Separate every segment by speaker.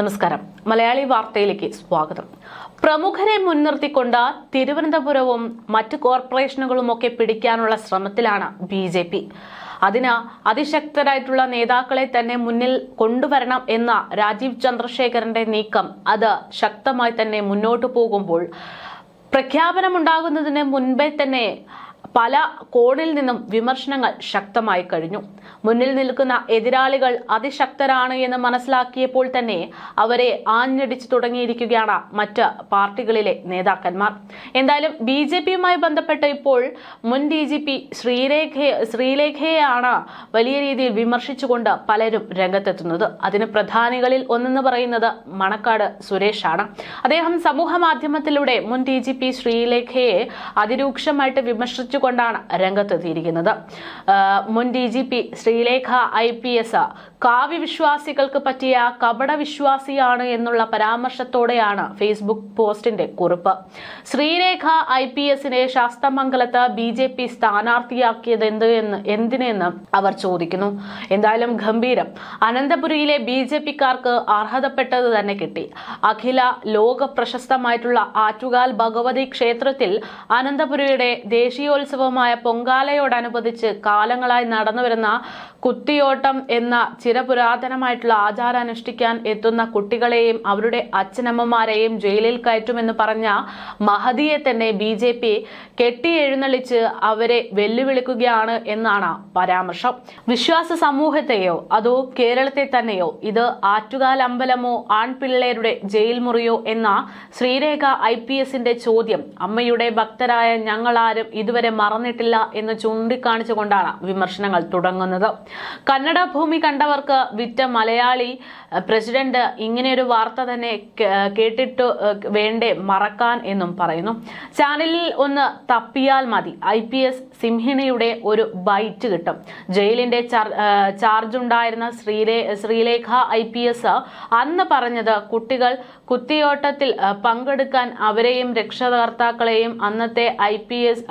Speaker 1: നമസ്കാരം. മലയാളി വാർത്തയിലേക്ക് സ്വാഗതം. പ്രമുഖരെ മുൻനിർത്തിക്കൊണ്ട് തിരുവനന്തപുരവും മറ്റ് കോർപ്പറേഷനുകളുമൊക്കെ പിടിക്കാനുള്ള ശ്രമത്തിലാണ് ബി ജെ പി. അതിന് അതിശക്തരായിട്ടുള്ള നേതാക്കളെ തന്നെ മുന്നിൽ കൊണ്ടുവരണം എന്ന രാജീവ് ചന്ദ്രശേഖരന്റെ നീക്കം അത് ശക്തമായി തന്നെ മുന്നോട്ടു പോകുമ്പോൾ പ്രഖ്യാപനമുണ്ടാകുന്നതിന് മുൻപേ തന്നെ പല കോണിൽ നിന്നും വിമർശനങ്ങൾ ശക്തമായി കഴിഞ്ഞു. മുന്നിൽ നിൽക്കുന്ന എതിരാളികൾ അതിശക്തരാണ് എന്ന് മനസ്സിലാക്കിയപ്പോൾ തന്നെ അവരെ ആഞ്ഞടിച്ചു തുടങ്ങിയിരിക്കുകയാണ് മറ്റ് പാർട്ടികളിലെ നേതാക്കന്മാർ. എന്തായാലും ബി ജെ പിയുമായി ബന്ധപ്പെട്ട് ഇപ്പോൾ മുൻ ഡി ജി പി ശ്രീരേഖയെ ശ്രീലേഖയെയാണ് വലിയ രീതിയിൽ വിമർശിച്ചുകൊണ്ട് പലരും രംഗത്തെത്തുന്നത്. അതിന് പ്രധാനികളിൽ ഒന്നെന്ന് പറയുന്നത് മണക്കാട് സുരേഷാണ്. അദ്ദേഹം സമൂഹ മാധ്യമത്തിലൂടെ മുൻ ഡി ജി പി ശ്രീലേഖയെ അതിരൂക്ഷമായിട്ട് വിമർശിച്ചുകൊണ്ടാണ് രംഗത്തെത്തിയിരിക്കുന്നത്. മുൻ D G P Sreelekha I P S കാവ്യവിശ്വാസികൾക്ക് പറ്റിയ കപട വിശ്വാസിയാണ് എന്നുള്ള പരാമർശത്തോടെയാണ് ഫേസ്ബുക്ക് പോസ്റ്റിന്റെ കുറിപ്പ്. ശ്രീരേഖ ഐ പി എസിനെ ശാസ്തമംഗലത്ത് ബി ജെ പി സ്ഥാനാർത്ഥിയാക്കിയത് എന്ത് എന്ന് എന്തിനെന്ന് അവർ ചോദിക്കുന്നു. എന്തായാലും ഗംഭീരം. അനന്തപുരിയിലെ ബി ജെ പിക്കാർക്ക് അർഹതപ്പെട്ടത് തന്നെ കിട്ടി. അഖില ലോക പ്രശസ്തമായിട്ടുള്ള ആറ്റുകാൽ ഭഗവതി ക്ഷേത്രത്തിൽ അനന്തപുരിയുടെ ദേശീയോത്സവമായ പൊങ്കാലയോടനുബന്ധിച്ച് കാലങ്ങളായി നടന്നുവരുന്ന കുത്തിയോട്ടം എന്ന ചിരപുരാതനമായിട്ടുള്ള ആചാരം അനുഷ്ഠിക്കാൻ എത്തുന്ന കുട്ടികളെയും അവരുടെ അച്ഛനമ്മമാരെയും ജയിലിൽ കയറ്റുമെന്ന് പറഞ്ഞ മഹദിയെ തന്നെ ബി ജെ പി കെട്ടിയെഴുന്നള്ളിച്ച് അവരെ വെല്ലുവിളിക്കുകയാണ് എന്നാണ് പരാമർശം. വിശ്വാസ സമൂഹത്തെയോ അതോ കേരളത്തെ തന്നെയോ ഇത് ആറ്റുകാൽ അമ്പലമോ ആൺപിള്ളേരുടെ ജയിൽ മുറിയോ എന്ന ശ്രീരേഖ ഐ പി എസിന്റെ ചോദ്യം. അമ്മയുടെ ഭക്തരായ ഞങ്ങളാരും ഇതുവരെ മറന്നിട്ടില്ല എന്ന് ചൂണ്ടിക്കാണിച്ചുകൊണ്ടാണ് വിമർശനങ്ങൾ തുടങ്ങുന്നത്. കന്നഡ ഭൂമി കണ്ടവർക്ക് വിറ്റ മലയാളി പ്രസിഡന്റ് ഇങ്ങനെയൊരു വാർത്ത തന്നെ കേട്ടിട്ട് വേണ്ടേ മറക്കാൻ എന്നും പറയുന്നു. ചാനലിൽ ഒന്ന് തപ്പിയാൽ മതി. ഐ പി എസ് സിംഹിണിയുടെ ഒരു ബൈറ്റ് കിട്ടും. ജയിലിന്റെ ചാർജ് ഉണ്ടായിരുന്ന ശ്രീലേ ശ്രീലേഖ ഐ പി എസ് അന്ന് പറഞ്ഞത് കുട്ടികൾ കുത്തിയോട്ടത്തിൽ പങ്കെടുക്കാൻ അവരെയും രക്ഷകർത്താക്കളെയും അന്നത്തെ I P S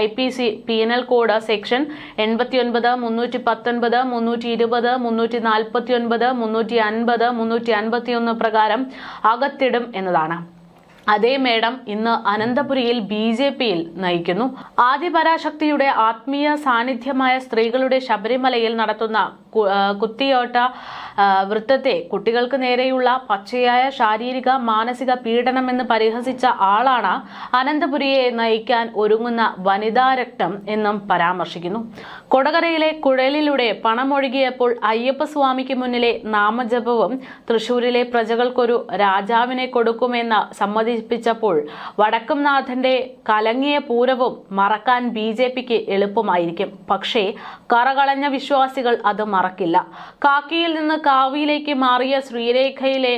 Speaker 1: I P C penal code section എൺപത്തി ഒൻപത് മുന്നൂറ്റി പത്തൊൻപത് മുന്നൂറ്റി ഇരുപത് മുന്നൂറ്റി നാൽപ്പത്തി ഒൻപത് മുന്നൂറ്റി അൻപത് മുന്നൂറ്റി അൻപത്തി ഒന്ന് പ്രകാരം അകത്തിടും എന്നതാണ്. അതേ മേഡം ഇന്ന് അനന്തപുരിയിൽ ബി ജെ പിയിൽ നയിക്കുന്നു. ആദിപരാശക്തിയുടെ ആത്മീയ സാന്നിധ്യമായ സ്ത്രീകളുടെ ശബരിമലയിൽ നടത്തുന്ന കുത്തിയോട്ട വൃത്തത്തെ കുട്ടികൾക്ക് നേരെയുള്ള പച്ചയായ ശാരീരിക മാനസിക പീഡനമെന്ന് പരിഹസിച്ച ആളാണ് അനന്തപുരിയെ നയിക്കാൻ ഒരുങ്ങുന്ന വനിതാ രക്തം എന്നും പരാമർശിക്കുന്നു. കൊടകരയിലെ കുഴലിലൂടെ പണമൊഴുകിയപ്പോൾ അയ്യപ്പസ്വാമിക്ക് മുന്നിലെ നാമജപവും തൃശൂരിലെ പ്രജകൾക്കൊരു രാജാവിനെ കൊടുക്കുമെന്ന് സമ്മതിപ്പിച്ചപ്പോൾ വടക്കുംനാഥന്റെ കലങ്ങിയ പൂരവും മറക്കാൻ ബി എളുപ്പമായിരിക്കും. പക്ഷേ കറകളഞ്ഞ വിശ്വാസികൾ അത് മറക്കില്ല. കാക്കിയിൽ നിന്ന് കാവിയിലേക്ക് മാറിയ ശ്രീരേഖയിലെ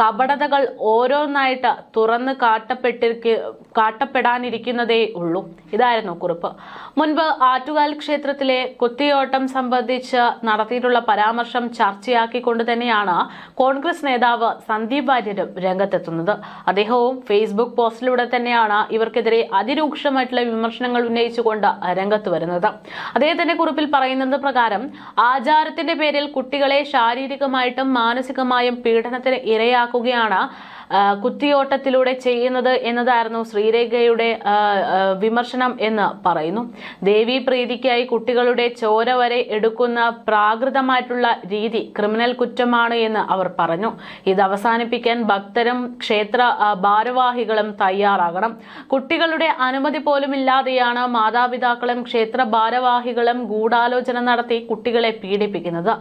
Speaker 1: കപടതകൾ ഓരോന്നായിട്ട് തുറന്ന് കാട്ടപ്പെട്ടിരിക്ക കാട്ടപ്പെടാനിരിക്കുന്നതേ ഉള്ളൂ. ഇതായിരുന്നു കുറിപ്പ്. മുൻപ് ആറ്റുകാൽ ക്ഷേത്രത്തിലെ കുത്തിയോട്ടം സംബന്ധിച്ച് നടത്തിയിട്ടുള്ള പരാമർശം ചർച്ചയാക്കിക്കൊണ്ട് തന്നെയാണ് കോൺഗ്രസ് നേതാവ് സന്ദീപ് വാര്യരും രംഗത്തെത്തുന്നത്. അദ്ദേഹവും ഫേസ്ബുക്ക് പോസ്റ്റിലൂടെ തന്നെയാണ് ഇവർക്കെതിരെ അതിരൂക്ഷമായിട്ടുള്ള വിമർശനങ്ങൾ ഉന്നയിച്ചുകൊണ്ട് രംഗത്ത് വരുന്നത്. അദ്ദേഹത്തിന്റെ കുറിപ്പിൽ പറയുന്നത് പ്രകാരം ആചാരത്തിന്റെ പേരിൽ കുട്ടികളെ ശാരീരികമായിട്ടും മാനസികമായും പീഡനത്തിന് ഇരയാക്കുകയാണ് ആ, കുത്തിയോട്ടത്തിലൂടെ ചെയ്യുന്നത് എന്നതായിരുന്നു ശ്രീരേഖയുടെ വിമർശനം എന്ന് പറയുന്നു. ദേവീ പ്രീതിക്കായി കുട്ടികളുടെ ചോര വരെ എടുക്കുന്ന പ്രാകൃതമായിട്ടുള്ള രീതി ക്രിമിനൽ കുറ്റമാണ് എന്ന് അവർ പറഞ്ഞു. ഇത് അവസാനിപ്പിക്കാൻ ഭക്തരും ക്ഷേത്ര ഭാരവാഹികളും തയ്യാറാകണം. കുട്ടികളുടെ അനുമതി പോലുമില്ലാതെയാണ് മാതാപിതാക്കളും ക്ഷേത്ര ഭാരവാഹികളും ഗൂഢാലോചന നടത്തി കുട്ടികളെ പീഡിപ്പിക്കുന്നത്.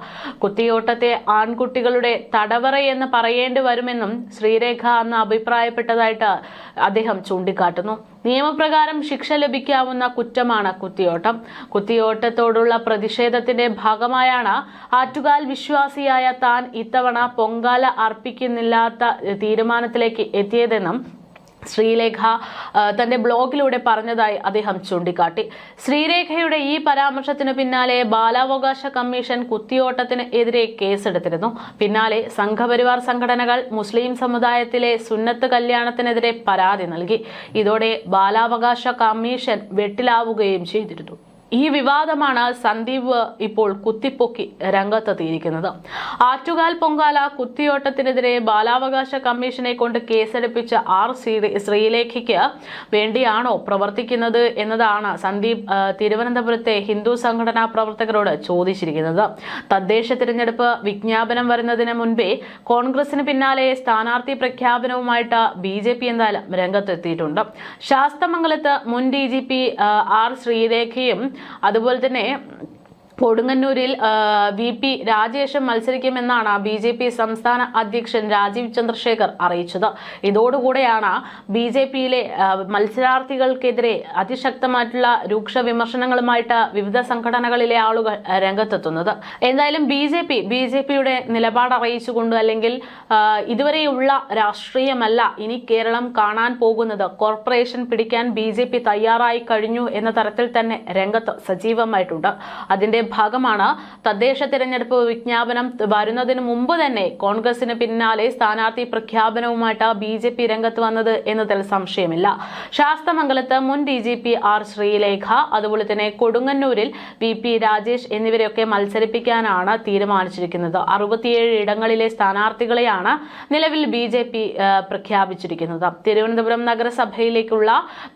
Speaker 1: കുത്തിയോട്ടത്തെ ആൺകുട്ടികളുടെ തടവറയെന്ന് പറയേണ്ടി വരുമെന്നും ശ്രീരേഖ അന്ന് അഭിപ്രായപ്പെട്ടതായിട്ട് അദ്ദേഹം ചൂണ്ടിക്കാട്ടുന്നു. നിയമപ്രകാരം ശിക്ഷ ലഭിക്കാവുന്ന കുറ്റമാണ് കുത്തിയോട്ടം. കുത്തിയോട്ടത്തോടുള്ള പ്രതിഷേധത്തിന്റെ ഭാഗമായാണ് ആറ്റുകാൽ വിശ്വാസിയായ താൻ ഇത്തവണ പൊങ്കാല അർപ്പിക്കുന്നില്ലാത്ത തീരുമാനത്തിലേക്ക് എത്തിയതെന്നും ശ്രീലേഖ തന്റെ ബ്ലോഗിലൂടെ പറഞ്ഞതായി അദ്ദേഹം ചൂണ്ടിക്കാട്ടി. ശ്രീരേഖയുടെ ഈ പരാമർശത്തിന് പിന്നാലെ ബാലാവകാശ കമ്മീഷൻ കുത്തിയോട്ടത്തിന് എതിരെ കേസെടുത്തിരുന്നു. പിന്നാലെ സംഘപരിവാർ സംഘടനകൾ മുസ്ലിം സമുദായത്തിലെ സുന്നത്ത് കല്യാണത്തിനെതിരെ പരാതി നൽകി. ഇതോടെ ബാലാവകാശ കമ്മീഷൻ വെട്ടിലാവുകയും ചെയ്തിരുന്നു. ഈ വിവാദമാണ് സന്ദീപ് ഇപ്പോൾ കുത്തിപ്പൊക്കി രംഗത്തെത്തിയിരിക്കുന്നത് ആറ്റുകാൽ പൊങ്കാല കുത്തിയോട്ടത്തിനെതിരെ ബാലാവകാശ കമ്മീഷനെ കൊണ്ട് കേസെടുപ്പിച്ച ആർ ശ്രീ ശ്രീലേഖയ്ക്ക് വേണ്ടിയാണോ പ്രവർത്തിക്കുന്നത് എന്നതാണ് സന്ദീപ് തിരുവനന്തപുരത്തെ ഹിന്ദു സംഘടനാ പ്രവർത്തകരോട് ചോദിച്ചിരിക്കുന്നത്. തദ്ദേശ തിരഞ്ഞെടുപ്പ് വിജ്ഞാപനം വരുന്നതിന് മുൻപേ കോൺഗ്രസിന് പിന്നാലെ സ്ഥാനാർത്ഥി പ്രഖ്യാപനവുമായിട്ട് ബി ജെ പി എന്തായാലും രംഗത്തെത്തിയിട്ടുണ്ട്. ശാസ്തമംഗലത്ത് മുൻ ഡി ജി പി ആർ ശ്രീരേഖയും അതുപോലെ തന്നെ കൊടുങ്ങന്നൂരിൽ വി പി രാജേഷും മത്സരിക്കുമെന്നാണ് ബി ജെ പി സംസ്ഥാന അധ്യക്ഷൻ രാജീവ് ചന്ദ്രശേഖർ അറിയിച്ചത്. ഇതോടുകൂടെയാണ് ബി ജെ പിയിലെ മത്സരാർത്ഥികൾക്കെതിരെ അതിശക്തമായിട്ടുള്ള രൂക്ഷ വിമർശനങ്ങളുമായിട്ട് വിവിധ സംഘടനകളിലെ ആളുകൾ രംഗത്തെത്തുന്നത്. എന്തായാലും B J P B J പിയുടെ നിലപാട് അറിയിച്ചുകൊണ്ട് അല്ലെങ്കിൽ ഇതുവരെയുള്ള രാഷ്ട്രീയമല്ല ഇനി കേരളം കാണാൻ പോകുന്നത്. കോർപ്പറേഷൻ പിടിക്കാൻ ബി തയ്യാറായി കഴിഞ്ഞു എന്ന തരത്തിൽ തന്നെ രംഗത്ത് സജീവമായിട്ടുണ്ട്. അതിന്റെ ഭാഗമാണ് തദ്ദേശ തിരഞ്ഞെടുപ്പ് വിജ്ഞാപനം വരുന്നതിന് മുമ്പ് തന്നെ കോൺഗ്രസിന് പിന്നാലെ സ്ഥാനാർത്ഥി പ്രഖ്യാപനവുമായിട്ട് ബി ജെ പി രംഗത്ത് വന്നത് എന്നതിൽ സംശയമില്ല. ശാസ്തമംഗലത്ത് മുൻ D G P R Sreelekha അതുപോലെ തന്നെ കൊടുങ്ങന്നൂരിൽ വി പി രാജേഷ് എന്നിവരെയൊക്കെ മത്സരിപ്പിക്കാനാണ് തീരുമാനിച്ചിരിക്കുന്നത്. അറുപത്തിയേഴ് ഇടങ്ങളിലെ സ്ഥാനാർത്ഥികളെയാണ് നിലവിൽ ബി ജെ പി പ്രഖ്യാപിച്ചിരിക്കുന്നത്. തിരുവനന്തപുരം നഗരസഭയിലേക്കുള്ള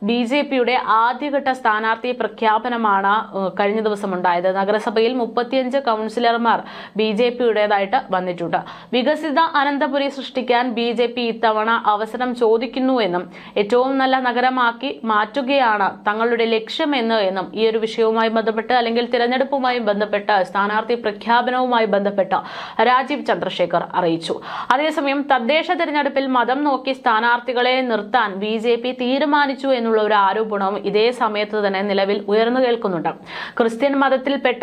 Speaker 1: ബി ജെ പിയുടെ ആദ്യഘട്ട സ്ഥാനാർത്ഥി പ്രഖ്യാപനമാണ് കഴിഞ്ഞ ദിവസം ഉണ്ടായത്. നഗരസഭയിൽ മുപ്പത്തിയഞ്ച് കൗൺസിലർമാർ ബി ജെ പിയുടേതായിട്ട് വന്നിട്ടുണ്ട്. വികസിത അനന്തപുരി സൃഷ്ടിക്കാൻ ബി ജെ പി ഇത്തവണ അവസരം ചോദിക്കുന്നുവെന്നും ഏറ്റവും നല്ല നഗരമാക്കി മാറ്റുകയാണ് തങ്ങളുടെ ലക്ഷ്യമെന്ന് എന്നും ഈ ഒരു വിഷയവുമായി ബന്ധപ്പെട്ട് അല്ലെങ്കിൽ തിരഞ്ഞെടുപ്പുമായി ബന്ധപ്പെട്ട് സ്ഥാനാർത്ഥി പ്രഖ്യാപനവുമായി ബന്ധപ്പെട്ട് രാജീവ് ചന്ദ്രശേഖർ അറിയിച്ചു. അതേസമയം തദ്ദേശ തിരഞ്ഞെടുപ്പിൽ മതം നോക്കി സ്ഥാനാർത്ഥികളെ നിർത്താൻ ബി ജെ പി തീരുമാനിച്ചു എന്നുള്ള ഒരു ആരോപണവും ഇതേ സമയത്ത് തന്നെ നിലവിൽ ഉയർന്നു കേൾക്കുന്നുണ്ട്. ക്രിസ്ത്യൻ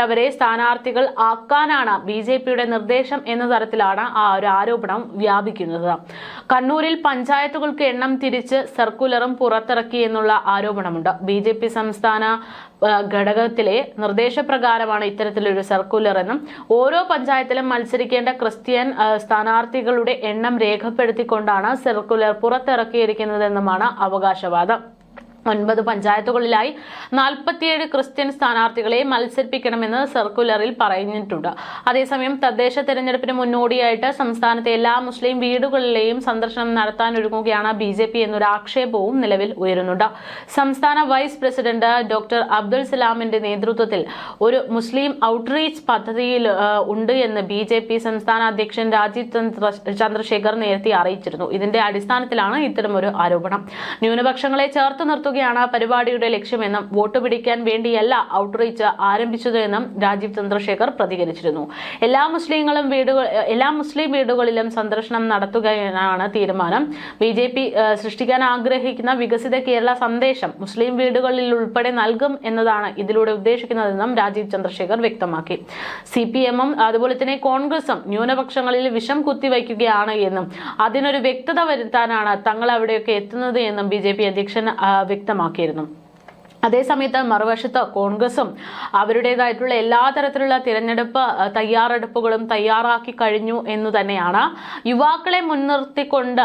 Speaker 1: മതത്തിൽപ്പെട്ടവരെ സ്ഥാനാർത്ഥികൾ ആക്കാനാണ് ബി ജെ പിയുടെ നിർദ്ദേശം എന്ന തരത്തിലാണ് ആ ഒരു ആരോപണം വ്യാപിക്കുന്നത്. കണ്ണൂരിൽ പഞ്ചായത്തുകൾക്ക് എണ്ണം തിരിച്ച് സർക്കുലറും പുറത്തിറക്കി എന്നുള്ള ആരോപണമുണ്ട്. ബി ജെ പി സംസ്ഥാന ഘടകത്തിലെ നിർദ്ദേശപ്രകാരമാണ് ഇത്തരത്തിലൊരു സർക്കുലർ എന്നും ഓരോ പഞ്ചായത്തിലും മത്സരിക്കേണ്ട ക്രിസ്ത്യൻ സ്ഥാനാർത്ഥികളുടെ എണ്ണം രേഖപ്പെടുത്തിക്കൊണ്ടാണ് സർക്കുലർ പുറത്തിറക്കിയിരിക്കുന്നതെന്നുമാണ് അവകാശവാദം. ഒൻപത് പഞ്ചായത്തുകളിലായി നാൽപ്പത്തിയേഴ് ക്രിസ്ത്യൻ സ്ഥാനാർത്ഥികളെ മത്സരിപ്പിക്കണമെന്ന് സർക്കുലറിൽ പറഞ്ഞിട്ടുണ്ട് അതേസമയം തദ്ദേശ തെരഞ്ഞെടുപ്പിന് മുന്നോടിയായിട്ട് സംസ്ഥാനത്തെ എല്ലാ മുസ്ലിം വീടുകളിലെയും സന്ദർശനം നടത്താനൊരുങ്ങുകയാണ് ബി ജെ പി എന്നൊരു ആക്ഷേപവും നിലവിൽ ഉയരുന്നുണ്ട്. സംസ്ഥാന വൈസ് പ്രസിഡന്റ് ഡോക്ടർ അബ്ദുൽ സലാമിന്റെ നേതൃത്വത്തിൽ ഒരു മുസ്ലിം ഔട്ട്റീച്ച് പദ്ധതിയിൽ ഉണ്ട് എന്ന് ബി ജെ പി സംസ്ഥാന അധ്യക്ഷൻ രാജീവ് ചന്ദ്ര ചന്ദ്രശേഖർ നേരത്തെ അറിയിച്ചിരുന്നു. ഇതിന്റെ അടിസ്ഥാനത്തിലാണ് ഇത്തരമൊരു ആരോപണം. ന്യൂനപക്ഷങ്ങളെ ചേർത്ത് നിർത്തുകയാണ് പരിപാടിയുടെ ലക്ഷ്യമെന്നും വോട്ട് പിടിക്കാൻ വേണ്ടിയല്ല ഔട്ട്റീച്ച് ആരംഭിച്ചതെന്നും രാജീവ് ചന്ദ്രശേഖർ പ്രതികരിച്ചിരുന്നു. എല്ലാ മുസ്ലിങ്ങളും വീടുകൾ എല്ലാ മുസ്ലിം വീടുകളിലും സന്ദർശനം നടത്തുകയാണ് തീരുമാനം. ബി ജെ പി സൃഷ്ടിക്കാൻ ആഗ്രഹിക്കുന്ന വികസിത കേരള സന്ദേശം മുസ്ലിം വീടുകളിൽ ഉൾപ്പെടെ നൽകും എന്നതാണ് ഇതിലൂടെ ഉദ്ദേശിക്കുന്നതെന്നും രാജീവ് ചന്ദ്രശേഖർ വ്യക്തമാക്കി. സി പി എമ്മും അതുപോലെ തന്നെ കോൺഗ്രസും ന്യൂനപക്ഷങ്ങളിൽ വിഷം കുത്തിവയ്ക്കുകയാണ് എന്നും അതിനൊരു വ്യക്തത വരുത്താനാണ് തങ്ങൾ അവിടെയൊക്കെ എത്തുന്നത് എന്നും ബി ജെ പി അധ്യക്ഷൻ ആ, വ്യക്തമാക്കിയിരുന്നു അതേസമയത്ത് മറുവശത്ത് കോൺഗ്രസും അവരുടേതായിട്ടുള്ള എല്ലാ തരത്തിലുള്ള തിരഞ്ഞെടുപ്പ് തയ്യാറെടുപ്പുകളും തയ്യാറാക്കി കഴിഞ്ഞു എന്ന് തന്നെയാണ്. യുവാക്കളെ മുൻനിർത്തിക്കൊണ്ട്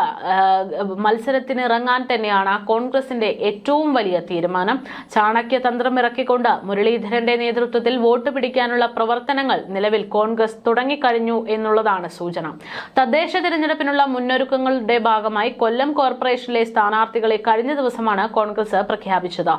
Speaker 1: മത്സരത്തിന് ഇറങ്ങാൻ തന്നെയാണ് കോൺഗ്രസിന്റെ ഏറ്റവും വലിയ തീരുമാനം. ചാണക്യ തന്ത്രം ഇറക്കിക്കൊണ്ട് മുരളീധരന്റെ നേതൃത്വത്തിൽ വോട്ട് പിടിക്കാനുള്ള പ്രവർത്തനങ്ങൾ നിലവിൽ കോൺഗ്രസ് തുടങ്ങിക്കഴിഞ്ഞു എന്നുള്ളതാണ് സൂചന. തദ്ദേശ തിരഞ്ഞെടുപ്പിനുള്ള മുന്നൊരുക്കങ്ങളുടെ ഭാഗമായി കൊല്ലം കോർപ്പറേഷനിലെ സ്ഥാനാർത്ഥികളെ കഴിഞ്ഞ ദിവസമാണ് കോൺഗ്രസ് പ്രഖ്യാപിച്ചത്.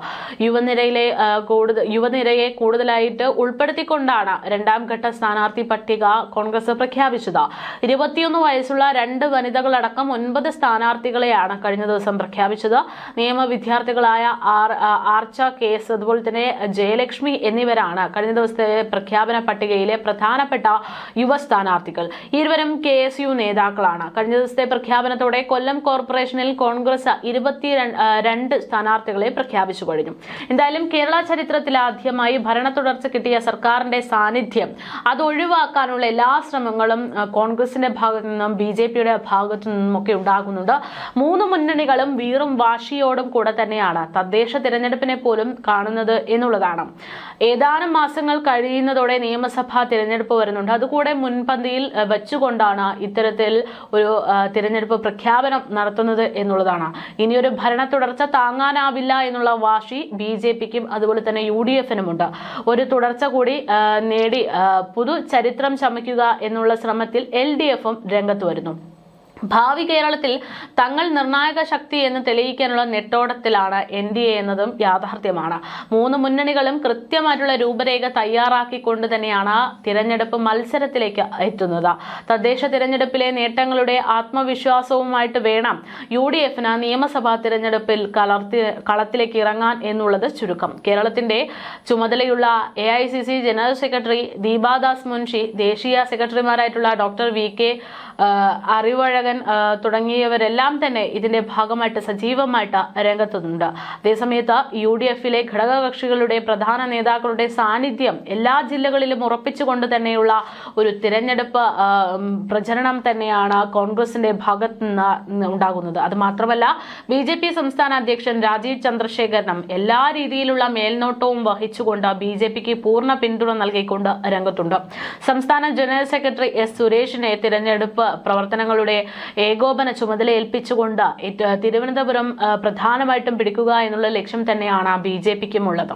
Speaker 1: യുവനിരയിലെ കൂടുതൽ യുവനിരയെ കൂടുതലായിട്ട് ഉൾപ്പെടുത്തിക്കൊണ്ടാണ് രണ്ടാം ഘട്ട സ്ഥാനാർത്ഥി പട്ടിക കോൺഗ്രസ് പ്രഖ്യാപിച്ചത്. ഇരുപത്തിയൊന്ന് വയസ്സുള്ള രണ്ട് വനിതകളടക്കം ഒൻപത് സ്ഥാനാർത്ഥികളെയാണ് കഴിഞ്ഞ ദിവസം പ്രഖ്യാപിച്ചത്. നിയമ വിദ്യാർത്ഥികളായ ആർ ആർച്ച കേസ് അതുപോലെ തന്നെ ജയലക്ഷ്മി എന്നിവരാണ് കഴിഞ്ഞ ദിവസത്തെ പ്രഖ്യാപന പട്ടികയിലെ പ്രധാനപ്പെട്ട യുവ സ്ഥാനാർത്ഥികൾ. ഇരുവരും കെ എസ് യു നേതാക്കളാണ്. കഴിഞ്ഞ ദിവസത്തെ പ്രഖ്യാപനത്തോടെ കൊല്ലം കോർപ്പറേഷനിൽ കോൺഗ്രസ് ഇരുപത്തി രണ്ട് സ്ഥാനാർത്ഥികളെ പ്രഖ്യാപിച്ചു കഴിഞ്ഞു. എന്തായാലും കേരള ചരിത്രത്തിൽ ആദ്യമായി ഭരണ തുടർച്ച കിട്ടിയ സർക്കാരിന്റെ സാന്നിധ്യം. അത് ഒഴിവാക്കാനുള്ള എല്ലാ ശ്രമങ്ങളും കോൺഗ്രസിന്റെ ഭാഗത്തു നിന്നും ബി ജെ പിയുടെ ഭാഗത്തു നിന്നും ഒക്കെ ഉണ്ടാകുന്നുണ്ട്. മൂന്ന് മുന്നണികളും വീറും വാശിയോടും കൂടെ തന്നെയാണ് തദ്ദേശ തിരഞ്ഞെടുപ്പിനെ പോലും കാണുന്നത് എന്നുള്ളതാണ്. ഏതാനും മാസങ്ങൾ കഴിയുന്നതോടെ നിയമസഭാ തിരഞ്ഞെടുപ്പ് വരുന്നുണ്ട്. അതുകൂടെ മുൻപന്തിയിൽ വെച്ചുകൊണ്ടാണ് ഇത്തരത്തിൽ ഒരു തിരഞ്ഞെടുപ്പ് പ്രഖ്യാപനം നടത്തുന്നത് എന്നുള്ളതാണ്. ഇനിയൊരു ഭരണ തുടർച്ച താങ്ങാനാവില്ല എന്നുള്ള വാശി ബി ജെ പിക്കും അതുപോലെ തന്നെ യു ഡി എഫിനുമുണ്ട്. ഒരു തുടർച്ച കൂടി നേടി പുതു ചരിത്രം ചമയ്ക്കുക എന്നുള്ള ശ്രമത്തിൽ എൽ ഡി എഫും രംഗത്ത് വരുന്നു. ഭാവി കേരളത്തിൽ തങ്ങൾ നിർണായക ശക്തി എന്ന് തെളിയിക്കാനുള്ള നെട്ടോടത്തിലാണ് എൻ ഡി എ എന്നതും യാഥാർത്ഥ്യമാണ്. മൂന്ന് മുന്നണികളും കൃത്യമായിട്ടുള്ള രൂപരേഖ തയ്യാറാക്കിക്കൊണ്ട് തന്നെയാണ് തിരഞ്ഞെടുപ്പ് മത്സരത്തിലേക്ക് എത്തുന്നത്. തദ്ദേശ തിരഞ്ഞെടുപ്പിലെ നേട്ടങ്ങളുടെ ആത്മവിശ്വാസവുമായിട്ട് വേണം യു ഡി എഫിന് നിയമസഭാ തിരഞ്ഞെടുപ്പിൽ കലർത്തി കളത്തിലേക്ക് ഇറങ്ങാൻ എന്നുള്ളത് ചുരുക്കം. കേരളത്തിന്റെ ചുമതലയുള്ള A I C C general secretary Deepa Das Munshi ദേശീയ സെക്രട്ടറിമാരായിട്ടുള്ള ഡോക്ടർ വി കെ അറിവഴകൻ തുടങ്ങിയവരെല്ലാം തന്നെ ഇതിന്റെ ഭാഗമായിട്ട് സജീവമായിട്ട് രംഗത്തുന്നുണ്ട്. അതേസമയത്ത് യു ഡി എഫിലെ ഘടകകക്ഷികളുടെ പ്രധാന നേതാക്കളുടെ സാന്നിധ്യം എല്ലാ ജില്ലകളിലും ഉറപ്പിച്ചുകൊണ്ട് തന്നെയുള്ള ഒരു തിരഞ്ഞെടുപ്പ് പ്രചരണം തന്നെയാണ് കോൺഗ്രസിന്റെ ഭാഗത്ത് നിന്ന് ഉണ്ടാകുന്നത്. അത് മാത്രമല്ല ബി ജെ പി സംസ്ഥാന അധ്യക്ഷൻ രാജീവ് ചന്ദ്രശേഖരനും എല്ലാ രീതിയിലുള്ള മേൽനോട്ടവും വഹിച്ചുകൊണ്ട് ബി ജെ പിക്ക് പൂർണ പിന്തുണ നൽകിക്കൊണ്ട് രംഗത്തുണ്ട്. സംസ്ഥാന ജനറൽ സെക്രട്ടറി എസ് സുരേഷിനെ തിരഞ്ഞെടുപ്പ് പ്രവർത്തനങ്ങളുടെ ഏകോപന ചുമതല ഏൽപ്പിച്ചുകൊണ്ട് തിരുവനന്തപുരം പ്രധാനമായിട്ടും പിടിക്കുക എന്നുള്ള ലക്ഷ്യം തന്നെയാണ് ബി ജെ പിക്കും ഉള്ളത്